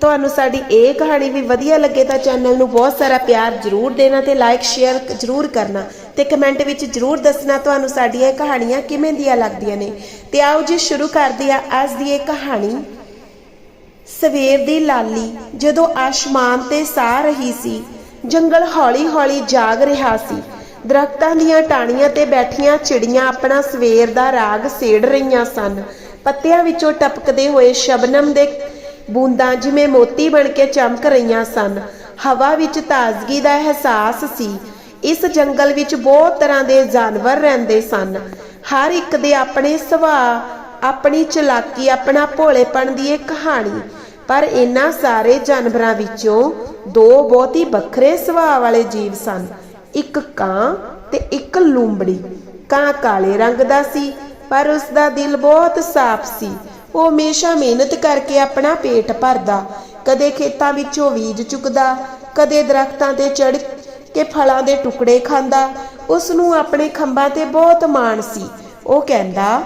ਤੁਹਾਨੂੰ ਸਾਡੀ ਇਹ ਕਹਾਣੀ ਵੀ ਵਧੀਆ ਲੱਗੇ ਤਾਂ ਚੈਨਲ ਨੂੰ ਬਹੁਤ ਸਾਰਾ ਪਿਆਰ ਜਰੂਰ ਦੇਣਾ ਤੇ ਲਾਈਕ ਸ਼ੇਅਰ ਜਰੂਰ ਕਰਨਾ ਤੇ ਕਮੈਂਟ ਵਿੱਚ ਜਰੂਰ ਦੱਸਣਾ ਤੁਹਾਨੂੰ ਸਾਡੀਆਂ ਇਹ ਕਹਾਣੀਆਂ ਕਿਵੇਂ ਦੀਆਂ ਲੱਗਦੀਆਂ ਨੇ। ਤੇ ਆਓ ਜੀ ਸ਼ੁਰੂ ਕਰਦੇ ਆ ਅੱਜ ਦੀ ਇਹ ਕਹਾਣੀ। ਸਵੇਰ ਦੀ ਲਾਲੀ ਜਦੋਂ ਆਸਮਾਨ ਤੇ ਸਾਹ ਰਹੀ ਸੀ, ਜੰਗਲ ਹੌਲੀ-ਹੌਲੀ ਜਾਗ ਰਿਹਾ ਸੀ। ਦਰਖਤਾਂ ਦੀਆਂ ਟਾਹਣੀਆਂ ਤੇ ਬੈਠੀਆਂ ਚਿੜੀਆਂ ਆਪਣਾ ਸਵੇਰ ਦਾ ਰਾਗ ਸੇੜ ਰਹੀਆਂ ਸਨ। ਪੱਤਿਆਂ ਵਿੱਚੋਂ ਟਪਕਦੇ ਹੋਏ ਸ਼ਬਨਮ ਦੇ ਬੂੰਦਾਂ ਜਿਵੇਂ ਮੋਤੀ ਬਣ ਕੇ ਚਮਕ ਰਹੀਆਂ ਸਨ। ਹਵਾ ਵਿੱਚ ਤਾਜ਼ਗੀ ਦਾ ਅਹਿਸਾਸ ਸੀ। ਇਸ ਜੰਗਲ ਵਿੱਚ ਬਹੁਤ ਤਰ੍ਹਾਂ ਦੇ ਜਾਨਵਰ ਰਹਿੰਦੇ ਸਨ। ਹਰ ਇੱਕ ਦੇ ਆਪਣੇ ਸੁਭਾਅ, ਆਪਣੀ ਚਲਾਕੀ, ਆਪਣਾ ਭੋਲੇਪਣ ਦੀ ਇੱਕ ਕਹਾਣੀ। ਪਰ ਇਹਨਾਂ ਸਾਰੇ ਜਾਨਵਰਾਂ ਵਿੱਚੋਂ ਦੋ ਬਹੁਤ ਹੀ ਵੱਖਰੇ ਸੁਭਾਅ ਵਾਲੇ ਜੀਵ ਸਨ। ਇੱਕ ਕਾਂ ਤੇ ਇੱਕ ਲੂੰਬੜੀ। ਕਾਂ ਕਾਲੇ ਰੰਗ ਦਾ ਸੀ, ਪਰ ਉਸ ਦਾ ਦਿਲ ਬਹੁਤ ਸਾਫ਼ ਸੀ। ਉਹ ਹਮੇਸ਼ਾ ਮਿਹਨਤ ਕਰਕੇ ਆਪਣਾ ਪੇਟ ਭਰਦਾ। ਕਦੇ ਖੇਤਾਂ ਵਿੱਚੋਂ ਬੀਜ ਚੁੱਕਦਾ, ਕਦੇ ਦਰਖਤਾਂ ਤੇ ਚੜ੍ਹ ਕੇ ਫਲਾਂ ਦੇ ਟੁਕੜੇ ਖਾਂਦਾ। ਉਸ ਨੂੰ ਆਪਣੇ ਖੰਭਾਂ ਤੇ ਬਹੁਤ ਮਾਣ ਸੀ। ਉਹ ਕਹਿੰਦਾ,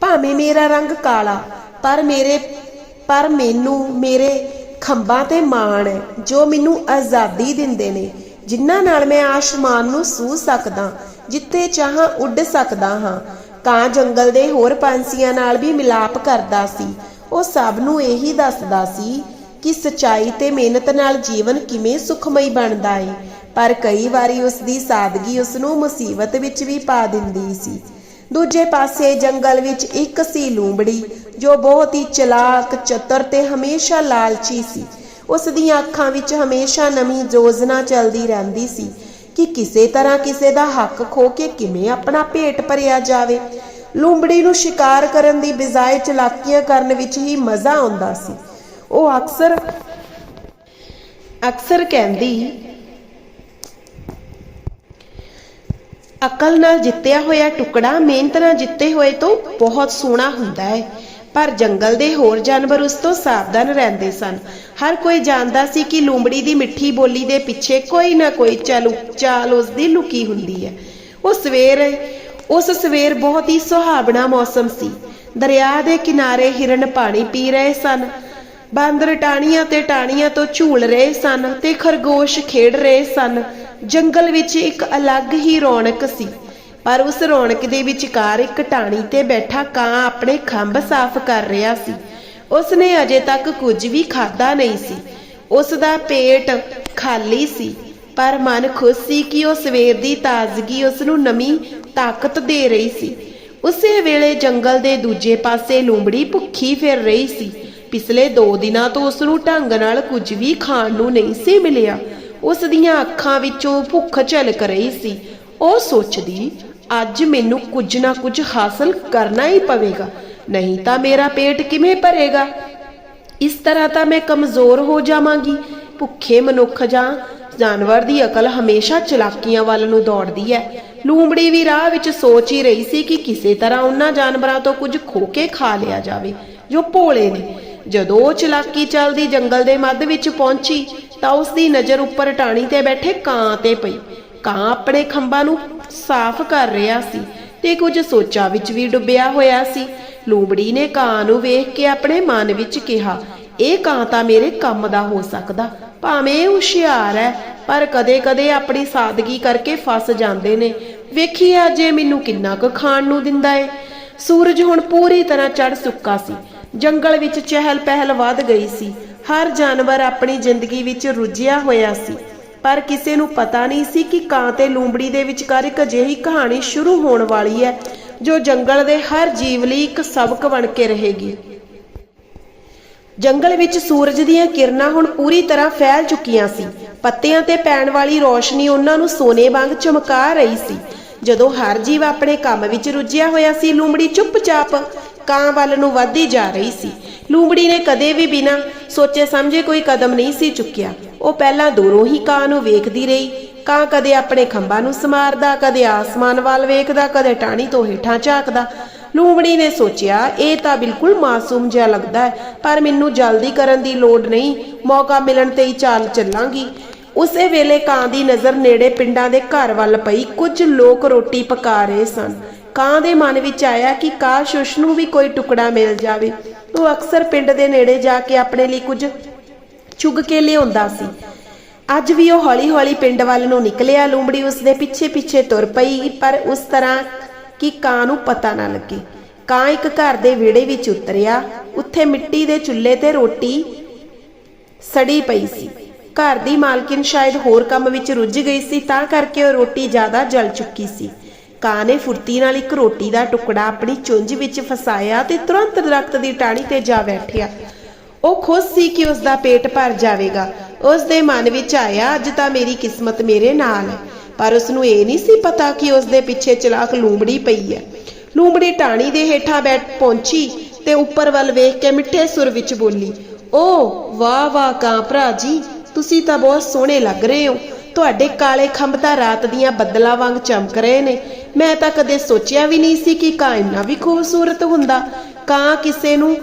ਭਾਵੇਂ ਮੇਰਾ ਰੰਗ ਕਾਲਾ, ਪਰ ਮੇਰੇ, ਪਰ ਮੈਨੂੰ ਮੇਰੇ ਖੰਭਾਂ ਤੇ ਮਾਣ ਹੈ, ਜੋ ਮੈਨੂੰ ਆਜ਼ਾਦੀ ਦਿੰਦੇ ਨੇ, ਜਿਨ੍ਹਾਂ ਨਾਲ ਮੈਂ ਆਸਮਾਨ ਨੂੰ ਸੂ ਸਕਦਾ, ਜਿੱਥੇ ਚਾਹਾਂ ਉੱਡ ਸਕਦਾ ਹਾਂ। ਕਾਂ ਜੰਗਲ ਦੇ ਹੋਰ ਪੰਛੀਆਂ ਨਾਲ ਵੀ ਮਿਲਾਪ ਕਰਦਾ ਸੀ। ਉਹ ਸਭ ਨੂੰ ਇਹੀ ਦੱਸਦਾ ਸੀ ਕਿ ਸਚਾਈ ਤੇ ਮਿਹਨਤ ਨਾਲ ਜੀਵਨ ਕਿਵੇਂ ਸੁਖਮਈ ਬਣਦਾ ਹੈ ਪਰ ਕਈ ਵਾਰੀ ਉਸ ਦੀ ਸਾਦਗੀ ਉਸ ਨੂੰ ਮੁਸੀਬਤ ਵਿੱਚ ਵੀ ਪਾ ਦਿੰਦੀ ਸੀ। ਦੂਜੇ ਪਾਸੇ ਜੰਗਲ ਵਿੱਚ ਇੱਕ ਸੀ ਲੂੰਬੜੀ, ਜੋ ਬਹੁਤ ਹੀ ਚਲਾਕ, ਚਤਰ ਤੇ ਹਮੇਸ਼ਾ ਲਾਲਚੀ ਸੀ। ਉਸ ਦੀਆਂ ਅੱਖਾਂ ਵਿੱਚ ਹਮੇਸ਼ਾ ਨਵੀਂ ਯੋਜਨਾ ਚੱਲਦੀ ਰਹਿੰਦੀ ਸੀ ਕਿ ਕਿਸੇ ਤਰ੍ਹਾਂ ਕਿਸੇ ਦਾ ਹੱਕ ਖੋ ਕੇ ਕਿਵੇਂ ਆਪਣਾ ਪੇਟ ਭਰਿਆ ਜਾਵੇ। ਲੂੰਬੜੀ ਨੂੰ ਸ਼ਿਕਾਰ ਕਰਨ ਦੀ ਬਜਾਏ ਚਲਾਕੀਆਂ ਕਰਨ ਵਿੱਚ ਹੀ ਮਜ਼ਾ ਆਉਂਦਾ ਸੀ। ਉਹ ਅਕਸਰ ਅਕਸਰ ਕਹਿੰਦੀ, ਅਕਲ ਨਾਲ ਜਿੱਤਿਆ ਹੋਇਆ ਟੁਕੜਾ ਮਿਹਨਤ ਨਾਲ ਜਿੱਤੇ ਹੋਏ ਤੋਂ ਬਹੁਤ ਸੋਹਣਾ ਹੁੰਦਾ ਹੈ, ਪਰ ਜੰਗਲ ਦੇ ਹੋਰ ਜਾਨਵਰ ਉਸ ਤੋਂ ਸਾਵਧਾਨ ਰਹਿੰਦੇ ਸਨ। ਹਰ ਕੋਈ ਜਾਣਦਾ ਸੀ ਕਿ ਲੂੰਬੜੀ ਦੀ ਮਿੱਠੀ ਬੋਲੀ ਦੇ ਪਿੱਛੇ ਕੋਈ ਨਾ ਕੋਈ ਚਾਲੂ ਚਾਲ ਉਸ ਦੀ ਲੁਕੀ ਹੁੰਦੀ ਹੈ। ਉਹ ਸਵੇਰ ਉਸ ਸਵੇਰ ਬਹੁਤ ਹੀ ਸੁਹਾਵਣਾ ਮੌਸਮ ਸੀ। ਦਰਿਆ ਦੇ ਕਿਨਾਰੇ ਹਿਰਨ ਪਾਣੀ ਪੀ ਰਹੇ ਸਨ। ਬਾਂਦਰ ਟਾਣੀਆਂ ਤੇ ਟਾਣੀਆਂ ਤੋਂ ਝੂਲ ਰਹੇ ਸਨ ਤੇ ਖਰਗੋਸ਼ ਖੇਡ ਰਹੇ ਸਨ। ਜੰਗਲ ਵਿੱਚ ਇੱਕ ਅਲੱਗ ਹੀ ਰੌਣਕ ਸੀ। ਪਰ ਉਸ ਰੌਣਕ ਦੇ ਵਿਚਕਾਰ ਇੱਕ ਟਾਣੀ ਤੇ ਬੈਠਾ ਕਾਂ ਆਪਣੇ ਖੰਭ ਸਾਫ਼ ਕਰ ਰਿਹਾ ਸੀ। ਉਸ ਨੇ ਅਜੇ ਤੱਕ ਕੁਝ ਵੀ ਖਾਧਾ ਨਹੀਂ ਸੀ। ਉਸ ਦਾ ਪੇਟ ਖਾਲੀ ਸੀ। ਪਰ ਮਨ ਖੁਸ਼ ਸੀ ਕਿ ਉਹ ਸਵੇਰ ਦੀ ਤਾਜ਼ਗੀ ਉਸ ਨੂੰ ਨਵੀਂ ਤਾਕਤ ਦੇ ਰਹੀ ਸੀ। ਉਸੇ ਵੇਲੇ ਜੰਗਲ ਦੇ ਦੂਜੇ ਪਾਸੇ ਲੂੰਬੜੀ ਭੁੱਖੀ ਫਿਰ ਰਹੀ ਸੀ। ਪਿਛਲੇ 2 ਦਿਨਾਂ ਤੋਂ ਉਸ ਨੂੰ ਢੰਗ ਨਾਲ ਕੁਝ ਵੀ ਖਾਣ ਨੂੰ ਨਹੀਂ ਸੀ ਮਿਲਿਆ। ਉਸ ਦੀਆਂ ਅੱਖਾਂ ਵਿੱਚੋਂ ਭੁੱਖ ਝਲਕ ਰਹੀ ਸੀ। ਉਹ ਸੋਚਦੀ, ਅੱਜ ਮੈਨੂੰ ਕੁਝ ਨਾ ਕੁਝ ਹਾਸਲ ਕਰਨਾ ਹੀ ਪਵੇਗਾ, ਨਹੀਂ ਤਾਂ ਮੇਰਾ ਪੇਟ ਕਿਵੇਂ ਭਰੇਗਾ? ਇਸ ਤਰ੍ਹਾਂ ਤਾਂ ਮੈਂ ਕਮਜ਼ੋਰ ਹੋ ਜਾਵਾਂਗੀ। ਭੁੱਖੇ ਮਨੁੱਖ ਜਾਂ ਜਾਨਵਰ ਦੀ ਅਕਲ ਹਮੇਸ਼ਾ ਚਲਾਕੀਆਂ ਵੱਲ ਨੂੰ ਦੌੜਦੀ ਹੈ। ਲੂੰਬੜੀ ਵੀ ਰਾਹ ਵਿੱਚ ਸੋਚ ਹੀ ਰਹੀ ਸੀ ਕਿ ਕਿਸੇ ਤਰ੍ਹਾਂ ਉਹਨਾਂ ਜਾਨਵਰਾਂ ਤੋਂ ਕੁਝ ਖੋ ਕੇ ਖਾ ਲਿਆ ਜਾਵੇ, ਜੋ ਭੋਲੇ ਨੇ। ਜਦੋਂ ਉਹ ਚਲਾਕੀ ਚੱਲਦੀ ਜੰਗਲ ਦੇ ਮੱਧ ਵਿੱਚ ਪਹੁੰਚੀ, ਤਾਂ ਉਸ ਦੀ ਨਜ਼ਰ ਉੱਪਰ ਟਾਣੀ ਤੇ ਬੈਠੇ ਕਾਂ ਤੇ ਪਈ। ਕਾਂ ਆਪਣੇ ਖੰਭਾਂ ਨੂੰ ਸਾਫ਼ ਕਰ ਰਿਹਾ ਸੀ ਤੇ ਕੁਝ ਸੋਚਾਂ ਵਿੱਚ ਵੀ ਡੁੱਬਿਆ ਹੋਇਆ ਸੀ। ਲੂੰਬੜੀ ਨੇ ਕਾਂ ਨੂੰ ਵੇਖ ਕੇ ਆਪਣੇ ਮਨ ਵਿੱਚ ਕਿਹਾ, ਇਹ ਕਾਂ ਤਾਂ ਮੇਰੇ ਕੰਮ ਦਾ ਹੋ ਸਕਦਾ। ਭਾਵੇਂ ਹੁਸ਼ਿਆਰ ਹੈ, ਪਰ ਕਦੇ-ਕਦੇ ਆਪਣੀ ਸਾਦਗੀ ਕਰਕੇ ਫਸ ਜਾਂਦੇ ਨੇ। ਵੇਖੀ ਅਜੇ ਮੈਨੂੰ ਕਿੰਨਾ ਕੁ ਖਾਣ ਨੂੰ ਦਿੰਦਾ ਏ। ਸੂਰਜ ਹੁਣ ਪੂਰੀ ਤਰ੍ਹਾਂ ਚੜ ਸੁੱਕਾ ਸੀ। ਜੰਗਲ ਵਿੱਚ ਚਹਿਲ ਪਹਿਲ ਵੱਧ ਗਈ ਸੀ। ਹਰ ਜਾਨਵਰ ਆਪਣੀ ਜ਼ਿੰਦਗੀ ਵਿੱਚ ਰੁੱਝਿਆ ਹੋਇਆ ਸੀ। ਪਰ ਕਿਸੇ ਨੂੰ ਪਤਾ ਨਹੀਂ ਸੀ ਕਿ ਕਾਂ ਤੇ ਲੂੰਬੜੀ ਦੇ ਵਿਚਕਾਰ ਇੱਕ ਅਜਿਹੀ ਕਹਾਣੀ ਸ਼ੁਰੂ ਹੋਣ ਵਾਲੀ ਹੈ, ਜੋ ਜੰਗਲ ਦੇ ਹਰ ਜੀਵ ਲਈ ਇੱਕ ਸਬਕ ਬਣ ਕੇ ਰਹੇਗੀ। ਜੰਗਲ ਵਿੱਚ ਸੂਰਜ ਦੀਆਂ ਕਿਰਨਾਂ ਹੁਣ ਪੂਰੀ ਤਰ੍ਹਾਂ ਫੈਲ ਚੁੱਕੀਆਂ ਸੀ। ਪੱਤਿਆਂ ਤੇ ਪੈਣ ਵਾਲੀ ਰੋਸ਼ਨੀ ਉਹਨਾਂ ਨੂੰ ਸੋਨੇ ਵਾਂਗ ਚਮਕਾ ਰਹੀ ਸੀ। ਜਦੋਂ ਹਰ ਜੀਵ ਆਪਣੇ ਕੰਮ ਵਿੱਚ ਰੁੱਝਿਆ ਹੋਇਆ ਸੀ, ਲੂੰਬੜੀ ਚੁੱਪਚਾਪ ਕਾਂ ਵੱਲ ਨੂੰ ਵੱਧਦੀ ਜਾ ਰਹੀ ਸੀ। ਲੂੰਬੜੀ ਨੇ ਕਦੇ ਵੀ ਬਿਨਾਂ ਸੋਚੇ ਸਮਝੇ ਕੋਈ ਕਦਮ ਨਹੀਂ ਸੀ ਚੁੱਕਿਆ। ਉਹ ਪਹਿਲਾਂ ਦੂਰੋਂ ਹੀ ਕਾਂ ਨੂੰ ਵੇਖਦੀ ਰਹੀ। ਕਾਂ ਕਦੇ ਆਪਣੇ ਖੰਭਾਂ ਨੂੰ ਸਮਾਰਦਾ, ਕਦੇ ਆਸਮਾਨ ਵੱਲ ਵੇਖਦਾ, ਕਦੇ ਟਾਣੀ ਤੋਂ ਹੇਠਾਂ ਝਾਕਦਾ। ਲੂੰਬੜੀ ਨੇ ਸੋਚਿਆ, ਇਹ ਤਾਂ ਬਿਲਕੁਲ ਮਾਸੂਮ ਜਿਹਾ ਲੱਗਦਾ ਹੈ, ਪਰ ਮੈਨੂੰ ਜਲਦੀ ਕਰਨ ਦੀ ਲੋੜ ਨਹੀਂ, ਮੌਕਾ ਮਿਲਣ ਤੇ ਹੀ ਚਾਲ ਚੱਲਾਂਗੀ। ਉਸੇ ਵੇਲੇ ਕਾਂ ਦੀ ਨਜ਼ਰ ਨੇੜੇ ਪਿੰਡਾਂ ਦੇ ਘਰ ਵੱਲ ਪਈ, ਕੁਝ ਲੋਕ ਰੋਟੀ ਪਕਾ ਰਹੇ ਸਨ। ਕਾਂ ਦੇ ਮਨ ਵਿੱਚ ਆਇਆ ਕਿ ਕਾਸ਼ ਉਸ ਨੂੰ ਵੀ ਕੋਈ ਟੁਕੜਾ ਮਿਲ ਜਾਵੇ। ਉਹ ਅਕਸਰ ਪਿੰਡ ਦੇ ਨੇੜੇ ਜਾ ਕੇ ਆਪਣੇ ਲਈ ਕੁਝ ਚੁਗ ਕੇ ਲਿਆਉਂਦਾ ਸੀ। ਅੱਜ ਵੀ ਉਹ ਹੌਲੀ-ਹੌਲੀ ਪਿੰਡ ਵੱਲ ਨੂੰ ਨਿਕਲਿਆ। ਲੂੰਬੜੀ ਉਸ ਦੇ ਪਿੱਛੇ-ਪਿੱਛੇ ਤੁਰ ਪਈ, ਪਰ ਉਸ ਤਰ੍ਹਾਂ ਕਿ ਕਾਂ ਨੂੰ ਪਤਾ ਨਾ ਲੱਗੇ। ਕਾਂ ਇੱਕ ਘਰ ਦੇ ਵਿਹੜੇ ਵਿੱਚ ਉਤਰਿਆ। ਉੱਥੇ ਮਿੱਟੀ ਦੇ ਚੁੱਲ੍ਹੇ ਤੇ ਰੋਟੀ ਸੜੀ ਪਈ ਸੀ। ਘਰ ਦੀ ਮਾਲਕਿਨ ਸ਼ਾਇਦ ਹੋਰ ਕੰਮ ਵਿੱਚ ਰੁੱਝ ਗਈ ਸੀ, ਤਾਂ ਕਰਕੇ ਉਹ ਰੋਟੀ ਜ਼ਿਆਦਾ ਜਲ ਚੁੱਕੀ ਸੀ। ਕਾਂ ਨੇ ਫੁਰਤੀ ਨਾਲ ਇੱਕ ਰੋਟੀ ਦਾ ਟੁਕੜਾ ਆਪਣੀ ਚੁੰਝ ਵਿੱਚ ਫਸਾਇਆ ਤੇ ਤੁਰੰਤ ਦਰਖਤ ਦੀ ਟਾਹਣੀ ਤੇ ਜਾ ਬੈਠਿਆ। ਉਹ ਖੁਸ਼ ਸੀ ਕਿ ਉਸ ਦਾ ਪੇਟ ਭਰ ਜਾਵੇਗਾ। ਉਸ ਦੇ ਮਨ ਵਿੱਚ ਆਇਆ, ਅੱਜ ਤਾਂ ਮੇਰੀ ਕਿਸਮਤ ਮੇਰੇ ਨਾਲ ਹੈ। ਪਰ ਉਸ ਨੂੰ ਇਹ ਨਹੀਂ ਸੀ ਪਤਾ ਕਿ ਉਸ ਦੇ ਪਿੱਛੇ ਚਲਾਕ ਲੂੰਬੜੀ ਪਈ ਹੈ। ਲੂੰਬੜੀ ਟਾਣੀ ਦੇ ਹੇਠਾਂ ਬੈਠ ਪਹੁੰਚੀ ਤੇ ਉੱਪਰ ਵੱਲ ਵੇਖ ਕੇ ਮਿੱਠੇ ਸੁਰ ਵਿੱਚ ਬੋਲੀ, ਓ, ਵਾਹ ਵਾਹ ਕਾਂ ਭਰਾ ਜੀ, ਤੁਸੀਂ ਤਾਂ ਬਹੁਤ ਸੋਹਣੇ ਲੱਗ ਰਹੇ ਹੋ। ਤੁਹਾਡੇ ਕਾਲੇ ਖੰਭ ਤਾਂ ਰਾਤ ਦੀਆਂ ਬੱਦਲਾਂ ਵਾਂਗ ਚਮਕ ਰਹੇ ਨੇ। ਮੈਂ ਤਾਂ ਕਦੇ ਸੋਚਿਆ ਵੀ ਨਹੀਂ ਸੀ ਕਿ ਕਾਂ ਇੰਨਾ ਵੀ ਖੂਬਸੂਰਤ ਹੁੰਦਾ। ਕਾਂ ਕਿਸੇ ਨੂੰ,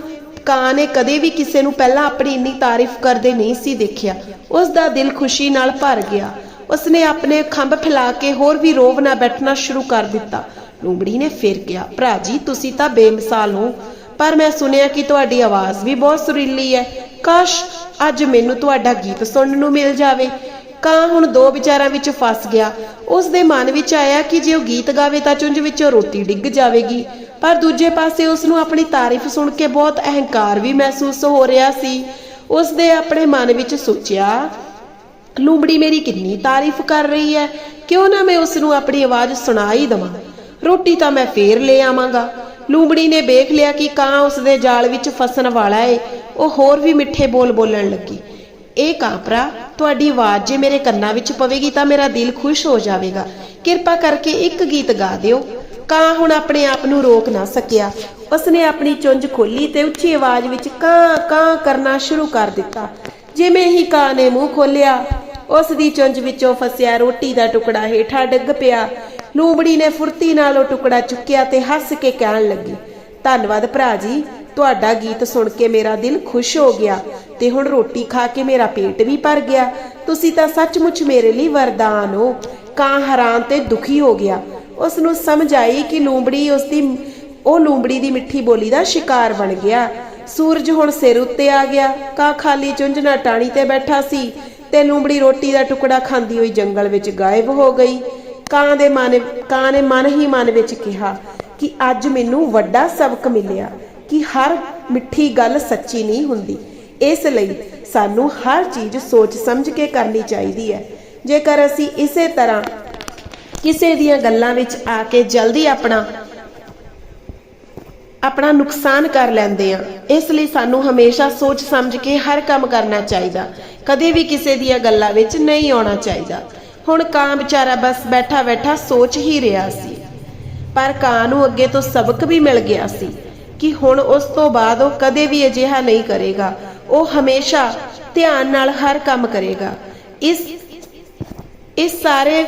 ਕਾਂ ਨੇ ਕਦੇ ਵੀ ਕਿਸੇ ਨੂੰ ਪਹਿਲਾਂ ਆਪਣੀ ਇੰਨੀ ਤਾਰੀਫ ਕਰਦੇ ਨਹੀਂ ਸੀ ਦੇਖਿਆ। ਉਸ ਦਾ ਦਿਲ ਖੁਸ਼ੀ ਨਾਲ ਭਰ ਗਿਆ। ਉਸਨੇ ਆਪਣੇ ਖੰਭ ਫੈਲਾ ਕੇ ਹੋਰ ਵੀ ਰੋਵ ਨਾਲ ਬੈਠਣਾ ਸ਼ੁਰੂ ਕਰ ਦਿੱਤਾ। ਲੂੰਬੜੀ ਨੇ ਫਿਰ ਕਿਹਾ, ਭਰਾ ਜੀ, ਤੁਸੀਂ ਤਾਂ ਬੇਮਿਸਾਲ ਹੋ, ਪਰ ਮੈਂ ਸੁਣਿਆ ਕਿ ਤੁਹਾਡੀ ਆਵਾਜ਼ ਵੀ ਬਹੁਤ ਸੁਰੀਲੀ ਹੈ। ਕਾਸ਼ ਅੱਜ ਮੈਨੂੰ ਤੁਹਾਡਾ ਗੀਤ ਸੁਣਨ ਨੂੰ ਮਿਲ ਜਾਵੇ। ਕਾਂ ਹੁਣ ਦੋ ਵਿਚਾਰਾਂ ਵਿੱਚ ਫਸ ਗਿਆ। ਉਸ ਦੇ ਮਨ ਵਿੱਚ ਆਇਆ ਕਿ ਜੇ ਉਹ ਗੀਤ ਗਾਵੇ ਤਾਂ ਚੁੰਝ ਵਿੱਚੋਂ ਰੋਟੀ ਡਿੱਗ ਜਾਵੇਗੀ। ਪਰ ਦੂਜੇ ਪਾਸੇ ਉਸ ਨੂੰ ਆਪਣੀ ਤਾਰੀਫ ਸੁਣ ਕੇ ਬਹੁਤ ਅਹੰਕਾਰ ਵੀ ਮਹਿਸੂਸ ਹੋ ਰਿਹਾ ਸੀ। ਉਸ ਦੇ ਆਪਣੇ ਮਨ ਵਿੱਚ ਸੋਚਿਆ ਲੂੰਬੜੀ ਮੇਰੀ ਕਿੰਨੀ ਤਾਰੀਫ ਕਰ ਰਹੀ ਹੈ? ਕਿਉਂ ਨਾ ਮੈਂ ਉਸ ਨੂੰ ਆਪਣੀ ਆਵਾਜ਼ ਸੁਣਾ ਹੀ ਦਵਾਂ? ਰੋਟੀ ਤਾਂ ਮੈਂ ਫੇਰ ਲੈ ਆਵਾਂਗਾ। ਲੂੰਬੜੀ ਨੇ ਵੇਖ ਲਿਆ ਕਿ ਕਾਂ ਉਸ ਦੇ ਜਾਲ ਵਿੱਚ ਫਸਣ ਵਾਲਾ ਏ। ਉਹ ਹੋਰ ਵੀ ਮਿੱਠੇ ਬੋਲ ਬੋਲਣ ਲੱਗੀ। ਇਹ ਕਾਂਪਰਾ ਤੁਹਾਡੀ ਆਵਾਜ਼ ਜੇ ਮੇਰੇ ਕੰਨਾਂ ਵਿੱਚ ਪਵੇਗੀ ਤਾਂ ਮੇਰਾ ਦਿਲ ਖੁਸ਼ ਹੋ ਜਾਵੇਗਾ। ਕਿਰਪਾ ਕਰਕੇ ਇੱਕ ਗੀਤ ਗਾ ਦਿਓ। ਕਾਂ ਹੁਣ ਆਪਣੇ ਆਪ ਨੂੰ ਰੋਕ ਨਾ ਸਕਿਆ। ਉਸਨੇ ਆਪਣੀ ਚੁੰਝ ਖੋਲੀ ਤੇ ਉੱਚੀ ਆਵਾਜ਼ ਵਿੱਚ ਕਾਂ ਕਾਂ ਕਰਨਾ ਸ਼ੁਰੂ ਕਰ ਦਿੱਤਾ। ਜਿਵੇਂ ਹੀ ਕਾਂ ਨੇ ਮੂੰਹ ਖੋਲਿਆ ਉਸ ਦੀ ਚੁੰਝ ਵਿੱਚੋਂ ਫਸਿਆ ਰੋਟੀ ਦਾ ਟੁਕੜਾ ਹੇਠਾਂ ਡਿੱਗ ਪਿਆ। ਲੂੰਬੜੀ ਨੇ ਫੁਰਤੀ ਨਾਲ ਉਹ ਟੁਕੜਾ ਚੁੱਕਿਆ ਤੇ ਹੱਸ ਕੇ ਕਹਿਣ ਲੱਗੀ, ਧੰਨਵਾਦ ਭਰਾ ਜੀ, ਤੁਹਾਡਾ ਗੀਤ ਸੁਣ ਕੇ ਮੇਰਾ ਦਿਲ ਖੁਸ਼ ਹੋ ਗਿਆ ਤੇ ਹੁਣ ਰੋਟੀ ਖਾ ਕੇ ਮੇਰਾ ਪੇਟ ਵੀ ਭਰ ਗਿਆ। ਤੁਸੀਂ ਤਾਂ ਸੱਚਮੁੱਚ ਮੇਰੇ ਲਈ ਵਰਦਾਨ ਹੋ। ਕਾਂ ਹੈਰਾਨ ਤੇ ਦੁਖੀ ਹੋ ਗਿਆ। ਉਸ ਨੂੰ ਸਮਝ ਆਈ ਕਿ ਲੂੰਬੜੀ ਉਸ ਦੀ ਉਹ ਲੂੰਬੜੀ ਦੀ ਮਿੱਠੀ ਬੋਲੀ ਦਾ ਸ਼ਿਕਾਰ ਬਣ ਗਿਆ। ਸੂਰਜ ਹੁਣ ਸਿਰ ਉੱਤੇ ਆ ਗਿਆ। ਕਾਂ ਖਾਲੀ ਚੁੰਝਣਾ ਟਾਣੀ ਤੇ ਬੈਠਾ ਸੀ। ਤੇ ਲੂੰਬੜੀ ਰੋਟੀ ਦਾ ਟੁਕੜਾ ਖਾਂਦੀ ਹੋਈ ਜੰਗਲ ਵਿੱਚ ਗਾਇਬ ਹੋ ਗਈ। ਕਾਂ ਦੇ ਮਨ, ਕਾਂ ਨੇ ਮਨ ਹੀ ਮਨ ਵਿੱਚ ਕਿਹਾ ਕਿ ਅੱਜ ਮੈਨੂੰ ਵੱਡਾ ਸਬਕ ਮਿਲਿਆ ਕਿ ਹਰ ਮਿੱਠੀ ਗੱਲ ਸੱਚੀ ਨਹੀਂ ਹੁੰਦੀ। ਇਸ ਲਈ ਸਾਨੂੰ ਹਰ ਚੀਜ਼ ਸੋਚ ਸਮਝ ਕੇ ਕਰਨੀ ਚਾਹੀਦੀ ਹੈ। ਜੇਕਰ ਅਸੀਂ ਇਸੇ ਤਰ੍ਹਾਂ ਕਿਸੇ ਦੀਆਂ ਗੱਲਾਂ ਵਿੱਚ ਆ ਕੇ ਜਲਦੀ ਆਪਣਾ ਆਪਣਾ ਨੁਕਸਾਨ ਕਰ ਲੈਂਦੇ ਆ ਇਸ ਲਈ ਸਾਨੂੰ ਹਮੇਸ਼ਾ ਸੋਚ ਸਮਝ ਕੇ ਹਰ ਕੰਮ ਕਰਨਾ ਚਾਹੀਦਾ। ਕਦੇ ਵੀ ਕਿਸੇ ਦੀਆਂ ਗੱਲਾਂ ਵਿੱਚ ਨਹੀਂ ਆਉਣਾ ਚਾਹੀਦਾ। ਹੁਣ ਕਾਂ ਵਿਚਾਰਾ ਬਸ ਬੈਠਾ ਬੈਠਾ ਸੋਚ ਹੀ ਰਿਹਾ ਸੀ। ਪਰ ਕਾਂ ਨੂੰ ਅੱਗੇ ਤੋਂ ਸਬਕ ਵੀ ਮਿਲ ਗਿਆ ਸੀ ਕਿ ਹੁਣ ਉਸ ਤੋਂ ਬਾਅਦ ਉਹ ਕਦੇ ਵੀ ਅਜਿਹਾ ਨਹੀਂ ਕਰੇਗਾ। ਉਹ ਹਮੇਸ਼ਾ ਧਿਆਨ ਨਾਲ ਹਰ ਕੰਮ ਕਰੇਗਾ। ਇਸ ਇਸ ਸਾਰੇ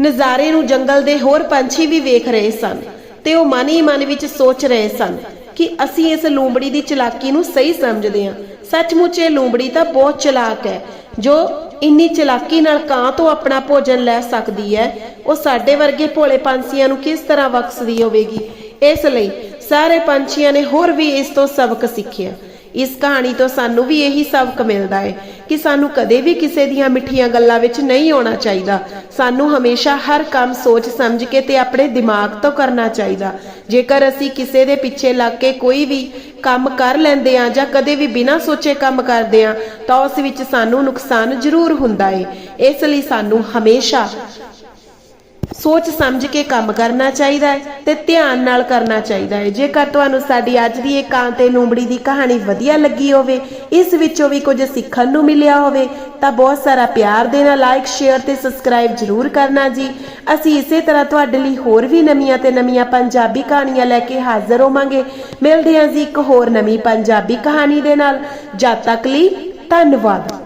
ਨਜ਼ਾਰੇ ਨੂੰ ਜੰਗਲ ਦੇ ਹੋਰ ਪੰਛੀ ਵੀ ਵੇਖ ਰਹੇ ਸਨ ਤੇ ਉਹ ਮਨ ਹੀ ਮਨ ਵਿੱਚ ਸੋਚ ਰਹੇ ਸਨ ਕਿ ਅਸੀਂ ਇਸ ਲੂੰਬੜੀ ਦੀ ਚਲਾਕੀ ਨੂੰ ਸਹੀ ਸਮਝਦੇ ਹਾਂ। ਸੱਚਮੁੱਚ ਇਹ ਲੂੰਬੜੀ ਤਾਂ ਬਹੁਤ ਚਲਾਕ ਹੈ। ਜੋ ਇੰਨੀ ਚਲਾਕੀ ਨਾਲ ਕਾਂ ਤੋਂ ਆਪਣਾ ਭੋਜਨ ਲੈ ਸਕਦੀ ਹੈ, ਉਹ ਸਾਡੇ ਵਰਗੇ ਭੋਲੇ ਪੰਛੀਆਂ ਨੂੰ ਕਿਸ ਤਰ੍ਹਾਂ ਬਖਸ਼ਦੀ ਹੋਵੇਗੀ? ਇਸ ਲਈ ਸਾਰੇ ਪੰਛੀਆਂ ਨੇ ਹੋਰ ਵੀ ਇਸ ਤੋਂ ਸਬਕ ਸਿੱਖਿਆ। ਇਸ ਕਹਾਣੀ ਤੋਂ ਸਾਨੂੰ ਵੀ ਇਹੀ ਸਬਕ ਮਿਲਦਾ ਹੈ ਕਿ ਸਾਨੂੰ ਕਦੇ ਵੀ ਕਿਸੇ ਦੀਆਂ ਮਿੱਠੀਆਂ ਗੱਲਾਂ ਵਿੱਚ ਨਹੀਂ ਆਉਣਾ ਚਾਹੀਦਾ। ਸਾਨੂੰ ਹਮੇਸ਼ਾ ਹਰ ਕੰਮ ਸੋਚ ਸਮਝ ਕੇ ਤੇ ਆਪਣੇ ਦਿਮਾਗ ਤੋਂ ਕਰਨਾ ਚਾਹੀਦਾ। ਜੇਕਰ ਅਸੀਂ ਕਿਸੇ ਦੇ ਪਿੱਛੇ ਲੱਗ ਕੇ ਕੋਈ ਵੀ ਕੰਮ ਕਰ ਲੈਂਦੇ ਆ ਜਾਂ ਕਦੇ ਵੀ ਬਿਨਾਂ ਸੋਚੇ ਕੰਮ ਕਰਦੇ ਆ ਤਾਂ ਉਸ ਵਿੱਚ ਸਾਨੂੰ ਨੁਕਸਾਨ ਜ਼ਰੂਰ ਹੁੰਦਾ ਹੈ। ਇਸ ਲਈ ਸਾਨੂੰ ਹਮੇਸ਼ਾ ਸੋਚ ਸਮਝ ਕੇ ਕੰਮ ਕਰਨਾ ਚਾਹੀਦਾ ਹੈ ਤੇ ਧਿਆਨ ਨਾਲ ਕਰਨਾ ਚਾਹੀਦਾ ਹੈ। ਜੇਕਰ ਤੁਹਾਨੂੰ ਸਾਡੀ ਅੱਜ ਦੀ ਇਹ ਕਾਂ ਤੇ ਲੂੰਬੜੀ ਦੀ ਕਹਾਣੀ ਵਧੀਆ ਲੱਗੀ ਹੋਵੇ, ਇਸ ਵਿੱਚੋਂ ਵੀ ਕੁਝ ਸਿੱਖਣ ਨੂੰ ਮਿਲਿਆ ਹੋਵੇ, ਤਾਂ ਬਹੁਤ ਸਾਰਾ ਪਿਆਰ ਦੇਣਾ ਲਾਈਕ ਸ਼ੇਅਰ ਤੇ ਸਬਸਕ੍ਰਾਈਬ ਜ਼ਰੂਰ ਕਰਨਾ ਜੀ। ਅਸੀਂ ਇਸੇ ਤਰ੍ਹਾਂ ਤੁਹਾਡੇ ਲਈ ਹੋਰ ਵੀ ਨਵੀਆਂ ਤੇ ਨਵੀਆਂ ਪੰਜਾਬੀ ਕਹਾਣੀਆਂ ਲੈ ਕੇ ਹਾਜ਼ਰ ਹੋਵਾਂਗੇ। ਮਿਲਦੇ ਹਾਂ ਜੀ ਇੱਕ ਹੋਰ ਨਵੀਂ ਪੰਜਾਬੀ ਕਹਾਣੀ ਦੇ ਨਾਲ। ਜਦ ਤੱਕ ਲਈ ਧੰਨਵਾਦ।